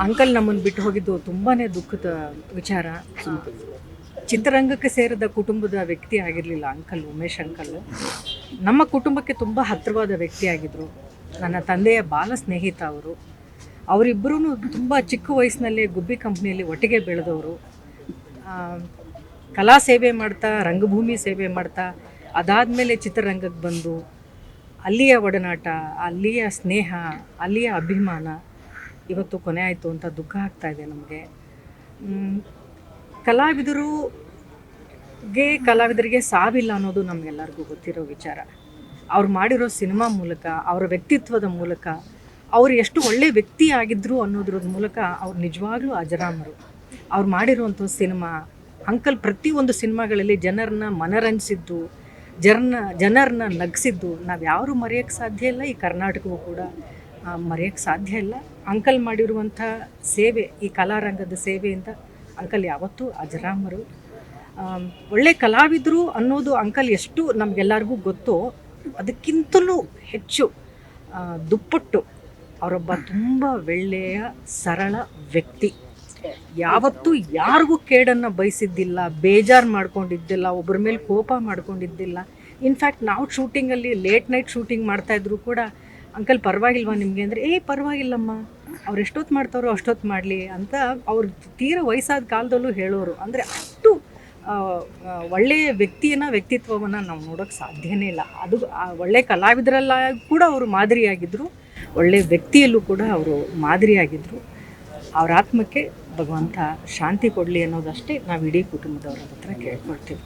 Uncle ನಮ್ಮನ್ನು ಬಿಟ್ಟು ಹೋಗಿದ್ದು ತುಂಬಾ ದುಃಖದ ವಿಚಾರ. ಚಿತ್ರರಂಗಕ್ಕೆ ಸೇರಿದ ಕುಟುಂಬದ ವ್ಯಕ್ತಿ ಆಗಿರಲಿಲ್ಲ ಅಂಕಲ್, ಉಮೇಶ್ ಅಂಕಲ್. ನಮ್ಮ ಕುಟುಂಬಕ್ಕೆ ತುಂಬ ಹತ್ತಿರವಾದ ವ್ಯಕ್ತಿ ಆಗಿದ್ದರು ನನ್ನ ತಂದೆಯ ಬಾಲ ಸ್ನೇಹಿತ ಅವರು. ಅವರಿಬ್ಬರೂ ತುಂಬ ಚಿಕ್ಕ ವಯಸ್ಸಿನಲ್ಲೇ ಗುಬ್ಬಿ ಕಂಪ್ನಿಯಲ್ಲಿ ಒಟ್ಟಿಗೆ ಬೆಳೆದವರು. ಕಲಾ ಸೇವೆ ಮಾಡ್ತಾ, ರಂಗಭೂಮಿ ಸೇವೆ ಮಾಡ್ತಾ, ಅದಾದಮೇಲೆ ಚಿತ್ರರಂಗಕ್ಕೆ ಬಂದು, ಅಲ್ಲಿಯ ಒಡನಾಟ, ಅಲ್ಲಿಯ ಸ್ನೇಹ, ಅಲ್ಲಿಯ ಅಭಿಮಾನ ಇವತ್ತು ಕೊನೆ ಆಯಿತು ಅಂತ ದುಃಖ ಆಗ್ತಾ ಇದೆ ನಮಗೆ. ಕಲಾವಿದರು ಗೆ ಕಲಾವಿದರಿಗೆ ಸಾವಿಲ್ಲ ಅನ್ನೋದು ನಮಗೆಲ್ಲರಿಗೂ ಗೊತ್ತಿರೋ ವಿಚಾರ. ಅವ್ರು ಮಾಡಿರೋ ಸಿನಿಮಾ ಮೂಲಕ, ಅವರ ವ್ಯಕ್ತಿತ್ವದ ಮೂಲಕ, ಅವರು ಎಷ್ಟು ಒಳ್ಳೆ ವ್ಯಕ್ತಿ ಆಗಿದ್ರು ಅನ್ನೋದ್ರ ಮೂಲಕ ಅವ್ರು ನಿಜವಾಗ್ಲೂ ಅಜರಾಮರು. ಅವ್ರು ಮಾಡಿರುವಂಥ ಸಿನಿಮಾ, ಅಂಕಲ್ ಪ್ರತಿಯೊಂದು ಸಿನಿಮಾಗಳಲ್ಲಿ ಜನರನ್ನ ಮನರಂಜಿಸಿದ್ದು ಜನರನ್ನ ಜನರನ್ನ ನಗಿಸಿದ್ದು ನಾವು ಯಾರು ಮರೆಯೋಕ್ಕೆ ಸಾಧ್ಯ ಇಲ್ಲ, ಈ ಕರ್ನಾಟಕವೂ ಕೂಡ. ಮರೆಯೋಕ್ಕೆ ಸಾಧ್ಯ ಇಲ್ಲ. ಅಂಕಲ್ ಮಾಡಿರುವಂಥ ಸೇವೆ, ಈ ಕಲಾರಂಗದ ಸೇವೆಯಿಂದ ಅಂಕಲ್ ಯಾವತ್ತೂ ಅಜರಾಮರು. ಒಳ್ಳೆ ಕಲಾವಿದರು ಅನ್ನೋದು ಅಂಕಲ್ ಎಷ್ಟು ನಮಗೆಲ್ಲರಿಗೂ ಗೊತ್ತೋ ಅದಕ್ಕಿಂತಲೂ ಹೆಚ್ಚು ದುಪ್ಪಟ್ಟು. ಅವರೊಬ್ಬ ತುಂಬ ಒಳ್ಳೆಯ, ಸರಳ ವ್ಯಕ್ತಿ. ಯಾವತ್ತೂ ಯಾರಿಗೂ ಕೇಡನ್ನು ಬಯಸಿದ್ದಿಲ್ಲ, ಬೇಜಾರು ಮಾಡ್ಕೊಂಡಿದ್ದಿಲ್ಲ ಒಬ್ಬರ ಮೇಲೆ ಕೋಪ ಮಾಡ್ಕೊಂಡಿದ್ದಿಲ್ಲ. ಇನ್ಫ್ಯಾಕ್ಟ್ ನಾವು ಶೂಟಿಂಗಲ್ಲಿ, ಲೇಟ್ ನೈಟ್ ಶೂಟಿಂಗ್ ಮಾಡ್ತಾಯಿದ್ರು ಕೂಡ ಅಂಕಲ್ ಪರವಾಗಿಲ್ವಾ ನಿಮಗೆ ಅಂದರೆ, ಏ, ಪರವಾಗಿಲ್ಲಮ್ಮ. ಅವ್ರು ಎಷ್ಟೊತ್ತು ಮಾಡ್ತಾರೋ ಅಷ್ಟೊತ್ತು ಮಾಡಲಿ ಅಂತ ಅವ್ರು ತೀರ ವಯಸ್ಸಾದ ಕಾಲದಲ್ಲೂ ಹೇಳೋರು. ಅಂದರೆ ಅಷ್ಟು ಒಳ್ಳೆಯ ವ್ಯಕ್ತಿಯನ್ನ, ವ್ಯಕ್ತಿತ್ವವನ್ನು ನಾವು ನೋಡೋಕ್ಕೆ ಸಾಧ್ಯನೇ ಇಲ್ಲ. ಅದು ಒಳ್ಳೆ ಕಲಾವಿದರಲ್ಲ ಕೂಡ ಅವರು ಮಾದರಿಯಾಗಿದ್ದರು ಒಳ್ಳೆ ವ್ಯಕ್ತಿಯಲ್ಲೂ ಕೂಡ ಅವರು ಮಾದರಿಯಾಗಿದ್ದರು ಅವ್ರ ಆತ್ಮಕ್ಕೆ ಭಗವಂತ ಶಾಂತಿ ಕೊಡಲಿ ಅನ್ನೋದಷ್ಟೇ ನಾವು ಇಡೀ ಕುಟುಂಬದವರ ಹತ್ರ ಕೇಳ್ಕೊಳ್ತೀವಿ.